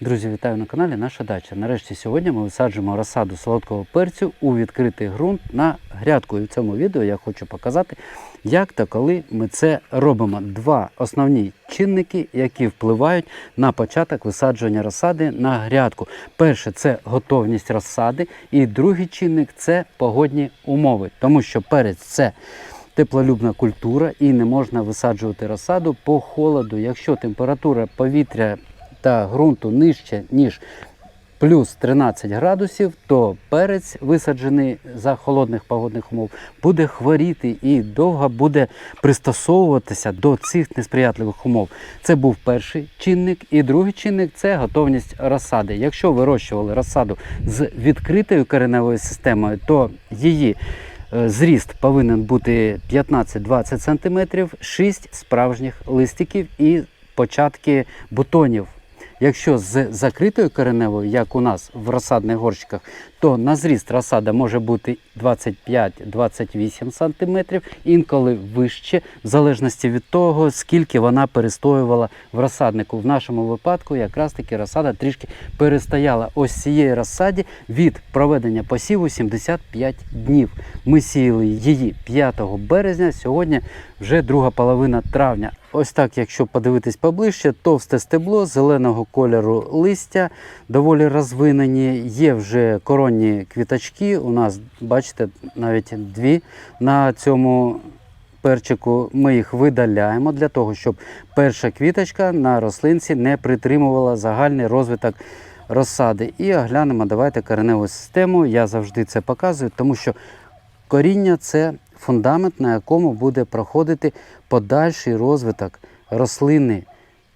Друзі, вітаю на каналі Наша дача. Нарешті сьогодні ми висаджуємо розсаду солодкого перцю у відкритий ґрунт на грядку. І в цьому відео я хочу показати, як та коли ми це робимо. Два основні чинники, які впливають на початок висаджування розсади на грядку. Перше це готовність розсади, і другий чинник це погодні умови, тому що перець це теплолюбна культура і не можна висаджувати розсаду по холоду. Якщо температура повітря та ґрунту нижче, ніж плюс 13 градусів, то перець, висаджений за холодних погодних умов, буде хворіти і довго буде пристосовуватися до цих несприятливих умов. Це був перший чинник. І другий чинник це готовність розсади. Якщо вирощували розсаду з відкритою кореневою системою, то її Е, Зріст повинен бути 15-20 см, 6 справжніх листиків і початки бутонів. Якщо з закритою кореневою, як у нас в розсадних горщиках, то на зріст розсада може бути 25-28 см, інколи вище, в залежності від того, скільки вона перестоювала в розсаднику. В нашому випадку якраз таки розсада трішки перестояла. Ось цієї розсаді від проведення посіву 75 днів. Ми сіяли її 5 березня, сьогодні вже друга половина травня. Ось так, якщо подивитись поближче, товсте стебло зеленого кольору листя, доволі розвинені. Є вже коронні квіточки. У нас, бачите, навіть дві на цьому перчику. Ми їх видаляємо для того, щоб перша квіточка на рослинці не притримувала загальний розвиток розсади. І оглянемо, давайте кореневу систему. Я завжди це показую, тому що коріння це фундамент, на якому буде проходити подальший розвиток рослини.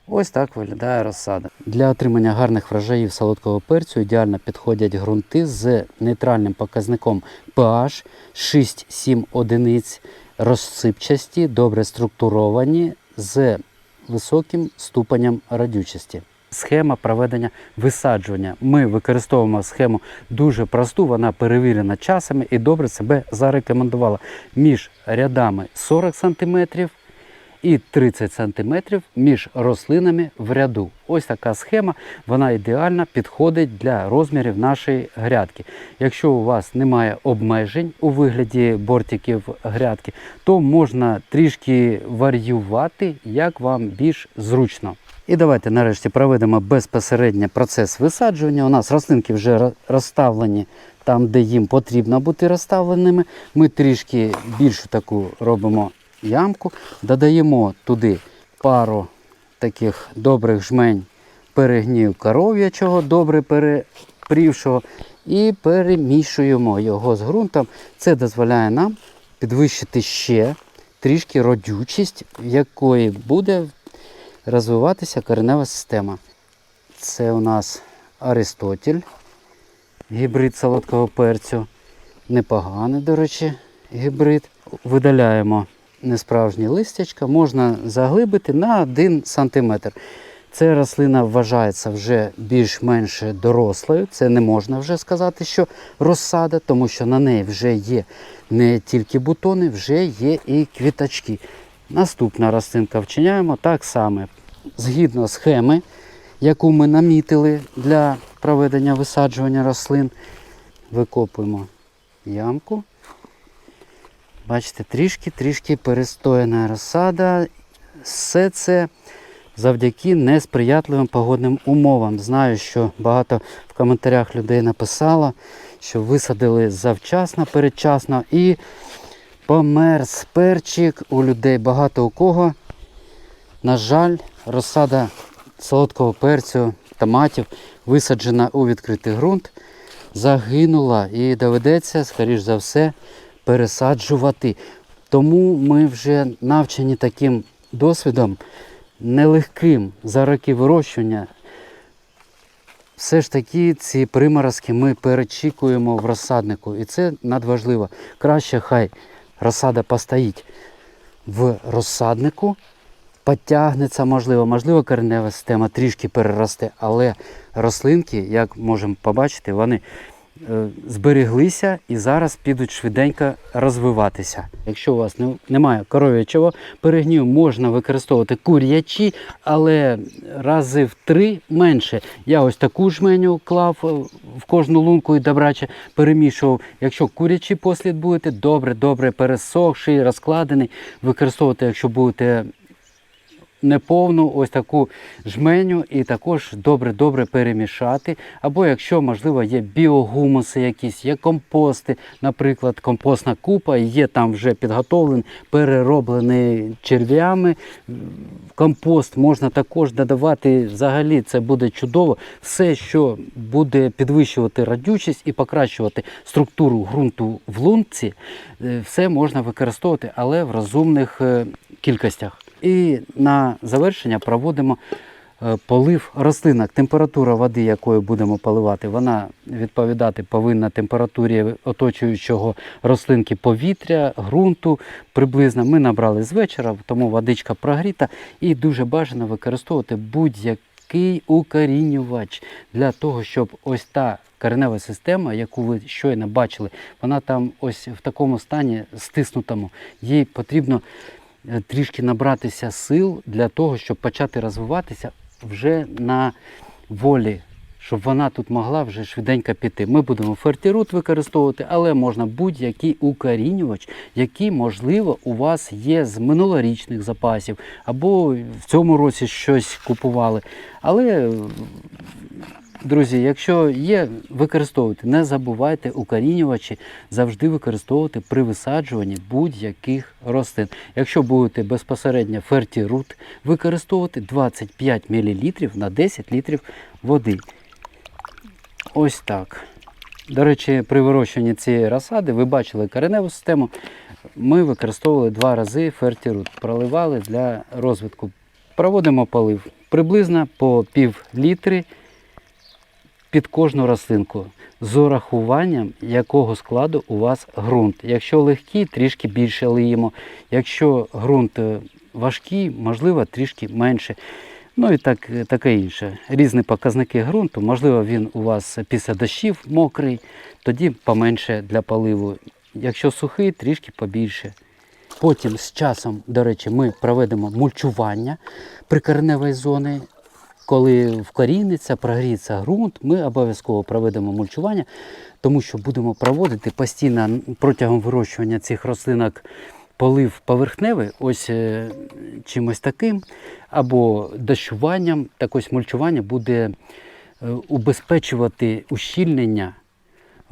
Ось так виглядає розсада. Для отримання гарних врожаїв солодкого перцю ідеально підходять ґрунти з нейтральним показником pH 6-7 одиниць, розсипчасті, добре структуровані з високим ступенем радючості. Схема проведення висаджування. Ми використовуємо схему дуже просту, вона перевірена часами і добре себе зарекомендувала. Між рядами 40 см і 30 см між рослинами в ряду. Ось така схема, вона ідеально підходить для розмірів нашої грядки. Якщо у вас немає обмежень у вигляді бортиків грядки, то можна трішки варіювати, як вам більш зручно. І давайте нарешті проведемо безпосередньо процес висаджування. У нас рослинки вже розставлені там, де їм потрібно бути розставленими. Ми трішки більшу таку робимо ямку, додаємо туди пару таких добрих жмень перегнію коров'ячого, добре перепрівшого, і перемішуємо його з ґрунтом. Це дозволяє нам підвищити ще трішки родючість, в якої буде розвиватися коренева система. Це у нас Аристотель, гібрид солодкого перцю. Непоганий, до речі, гібрид. Видаляємо несправжні листячка, можна заглибити на 1 см. Ця рослина вважається вже більш-менш дорослою. Це не можна вже сказати, що розсада, тому що на неї вже є не тільки бутони, вже є і квіточки. Наступна рослинка вчиняємо так само. Згідно схеми, яку ми намітили для проведення висаджування рослин, викопуємо ямку. Бачите, трішки-трішки перестояна розсада. Все це завдяки несприятливим погодним умовам. Знаю, що багато в коментарях людей написало, що висадили завчасно, передчасно і померз перчик у людей. Багато у кого. На жаль, розсада солодкого перцю, томатів висаджена у відкритий ґрунт, загинула і доведеться, скоріш за все, пересаджувати. Тому ми вже навчені таким досвідом нелегким за роки вирощування. Все ж таки ці приморозки ми перечікуємо в розсаднику. І це надважливо. Краще хай розсада постоїть в розсаднику, потягнеться, можливо, можливо, коренева система трішки переросте, але рослинки, як можемо побачити, вони збереглися і зараз підуть швиденько розвиватися. Якщо у вас немає коров'ячого перегнію, можна використовувати кур'ячі, але рази в три менше. Я ось таку жменю клав е, в кожну лунку і добраче перемішував. Якщо курячий послід будете, добре, добре пересохший, розкладений, використовувати, якщо будете неповну ось таку жменю і також добре-добре перемішати. Або якщо, можливо, є біогумуси якісь, є компости, наприклад, компостна купа, є там вже підготовлений, перероблений черв'ями. Компост можна також додавати. Взагалі це буде чудово. Все, що буде підвищувати радючість і покращувати структуру ґрунту в лунці, е, все можна використовувати, але в розумних е, кількостях. І на завершення проводимо е, полив рослинок. Температура води, якою будемо поливати, вона відповідати повинна температурі оточуючого рослинки повітря, ґрунту. Приблизно ми набрали з вечора, тому водичка прогріта і дуже бажано використовувати будь-який укорінювач для того, щоб ось та коренева система, яку ви щойно бачили, вона там ось в такому стані стиснутому. Їй потрібно трішки набратися сил для того, щоб почати розвиватися вже на волі, щоб вона тут могла вже швиденько піти. Ми будемо фертірут використовувати, але можна будь-який укорінювач, який, можливо, у вас є з минулорічних запасів, або в цьому році щось купували. Але Друзі, якщо є, використовуйте, не забувайте укорінювачі завжди використовувати при висаджуванні будь-яких рослин. Якщо будете безпосередньо фертірут використовувати 25 мл на 10 літрів води. Ось так. До речі, при вирощуванні цієї розсади ви бачили кореневу систему. Ми використовували два рази фертірут, проливали для розвитку. Проводимо полив приблизно по пів літри під кожну рослинку з урахуванням, якого складу у вас ґрунт. Якщо легкий, трішки більше лиємо. Якщо ґрунт е, важкий, можливо, трішки менше. Ну і так, таке інше. Різні показники ґрунту. Можливо, він у вас після дощів мокрий, тоді поменше для поливу. Якщо сухий, трішки побільше. Потім з часом, до речі, ми проведемо мульчування прикореневої зони. Коли вкоріниться, прогріється ґрунт, ми обов'язково проведемо мульчування, тому що будемо проводити постійно протягом вирощування цих рослинок полив поверхневий, ось е, чимось таким, або дощуванням. Так ось мульчування буде е, убезпечувати ущільнення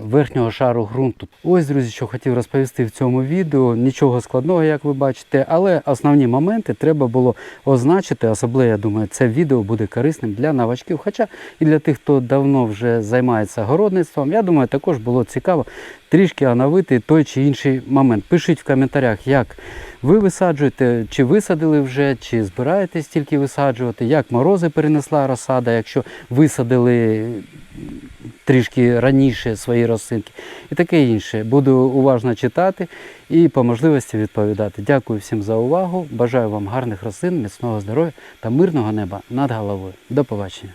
верхнього шару ґрунту. Ось, друзі, що хотів розповісти в цьому відео. Нічого складного, як ви бачите, але основні моменти треба було означити. Особливо, я думаю, це відео буде корисним для новачків. Хоча і для тих, хто давно вже займається городництвом, я думаю, також було цікаво трішки оновити той чи інший момент. Пишіть в коментарях, як ви висаджуєте, чи висадили вже, чи збираєтесь тільки висаджувати, як морози перенесла розсада, якщо висадили трішки раніше свої рослинки і таке інше. Буду уважно читати і по можливості відповідати. Дякую всім за увагу. Бажаю вам гарних рослин, міцного здоров'я та мирного неба над головою. До побачення.